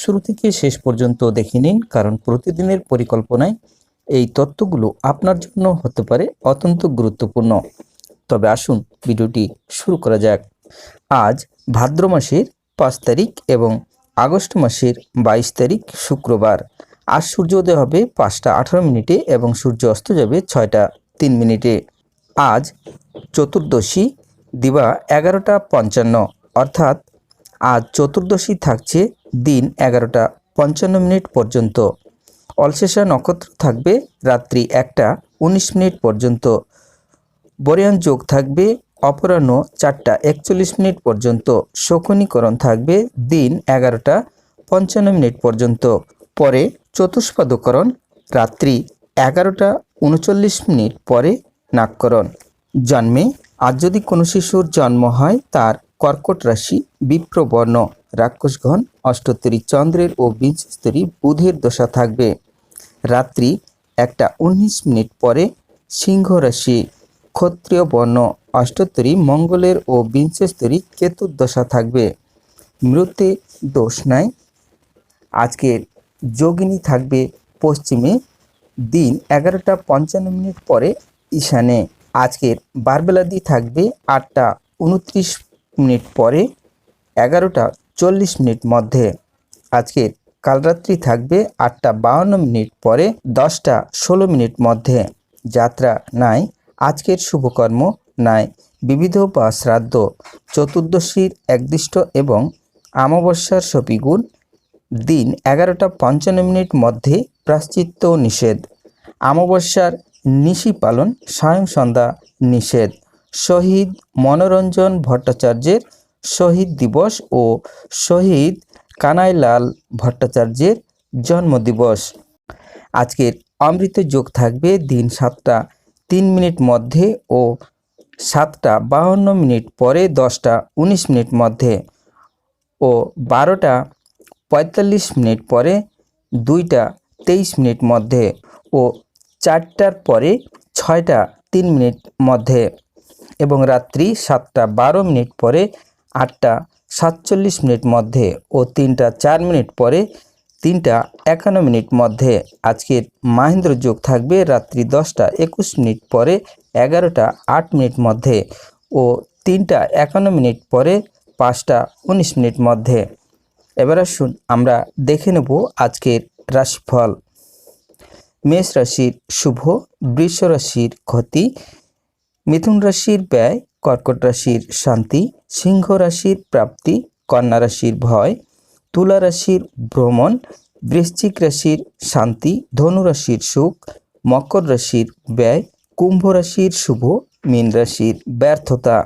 শুরু থেকে শেষ পর্যন্ত দেখে নিন কারণ প্রতিদিনের পরিকল্পনায় এই তথ্যগুলো আপনার জন্য হতে পারে অত্যন্ত গুরুত্বপূর্ণ। তবে আসুন ভিডিওটি শুরু করা যাক। আজ ভাদ্র মাসের পাঁচ তারিখ এবং আগস্ট মাসের বাইশ তারিখ শুক্রবার। আজ সূর্যোদয় হবে পাঁচটা আঠারো মিনিটে এবং সূর্য অস্ত যাবে ছয়টা তিন মিনিটে। আজ চতুর্দশী, দিবা এগারোটা পঞ্চান্ন, অর্থাৎ আজ চতুর্দশী থাকছে দিন এগারোটা পঞ্চান্ন মিনিট পর্যন্ত। অলশেষা নক্ষত্র থাকবে রাত্রি একটা উনিশ মিনিট পর্যন্ত। বরিয়ান যোগ থাকবে অপরাহ্ন চারটা একচল্লিশ মিনিট পর্যন্ত। শকুনীকরণ থাকবে দিন এগারোটা পঞ্চান্ন মিনিট পর্যন্ত। পরে চতুষ্পাদকরণ রাত্রি এগারোটা উনচল্লিশ মিনিট পরে নাককরণ জন্মে আজ যদি কোনো শিশুর জন্ম হয় তার কর্কট রাশি, বিপ্রবর্ণ, রাক্ষসগণ অষ্টোত্তরী চন্দ্রের ও বিংশস্তরী বুধের দশা থাকবে। রাত্রি একটা উনিশ মিনিট পরে সিংহ রাশি, ক্ষত্রিয় বর্ণ অষ্টোত্তরী মঙ্গলের ও বিংশস্তরী কেতুর দশা থাকবে। মৃত্যে দোষ নাই। আজকের যোগিনী থাকবে পশ্চিমে, দিন এগারোটা পঞ্চান্ন মিনিট পরে ঈশানে। আজকের বারবেলাদি থাকবে আটটা উনত্রিশ মিনিট পরে এগারোটা চল্লিশ মিনিট মধ্যে। আজকের কালরাত্রি থাকবে আটটা বাউন্ন মিনিট পরে দশটা ষোলো মিনিট মধ্যে। যাত্রা নাই, আজকের শুভকর্ম নাই। বিবিধ বা শ্রাদ্ধ চতুর্দশীর একদিষ্ট এবং অমাবস্যার সপিগুণ। দিন এগারোটা পঞ্চান্ন মিনিট মধ্যে প্রাশ্চিত্য নিষেধ। অমাবস্যার নিশি পালন সায়ং সন্ধ্যা নিষেধ। শহীদ মনোরঞ্জন ভট্টাচার্যের শহীদ দিবস ও শহীদ কানাইলাল ভট্টাচার্যের জন্মদিবস। আজকের অমৃত যোগ থাকবে দিন সাতটা, তিন মিনিট মধ্যে ও সাতটা বাহান্ন মিনিট পরে দশটা উনিশ মিনিট মধ্যে ও বারোটা পঁয়তাল্লিশ মিনিট পরে দুইটা তেইশ মিনিট মধ্যে ও চারটার পরে ছয়টা তিন মিনিট মধ্যে। এবং রাত্রি সাতটা বারো মিনিট পরে আটটা সাতচল্লিশ মিনিট মধ্যে ও তিনটা চার মিনিট পরে তিনটা একান্ন মিনিট মধ্যে। আজকের মাহেন্দ্র যোগ থাকবে রাত্রি দশটা একুশ মিনিট পরে এগারোটা আট মিনিট মধ্যে ও তিনটা একান্ন মিনিট পরে পাঁচটা উনিশ মিনিট মধ্যে। এবার আসুন আমরা দেখে নেব আজকের রাশিফল। মেষ রাশির শুভ, বৃষ রাশির ক্ষতি মিথুন রাশির ব্যয়, কর্কট রাশির শান্তি, সিংহ রাশির প্রাপ্তি, কন্যা রাশির ভয়, তুলা রাশির ভ্রমণ, বৃশ্চিক রাশির শান্তি, ধনু রাশির সুখ, মকর রাশির ব্যয়, কুম্ভ রাশির শুভ, মীন রাশির ব্যর্থতা।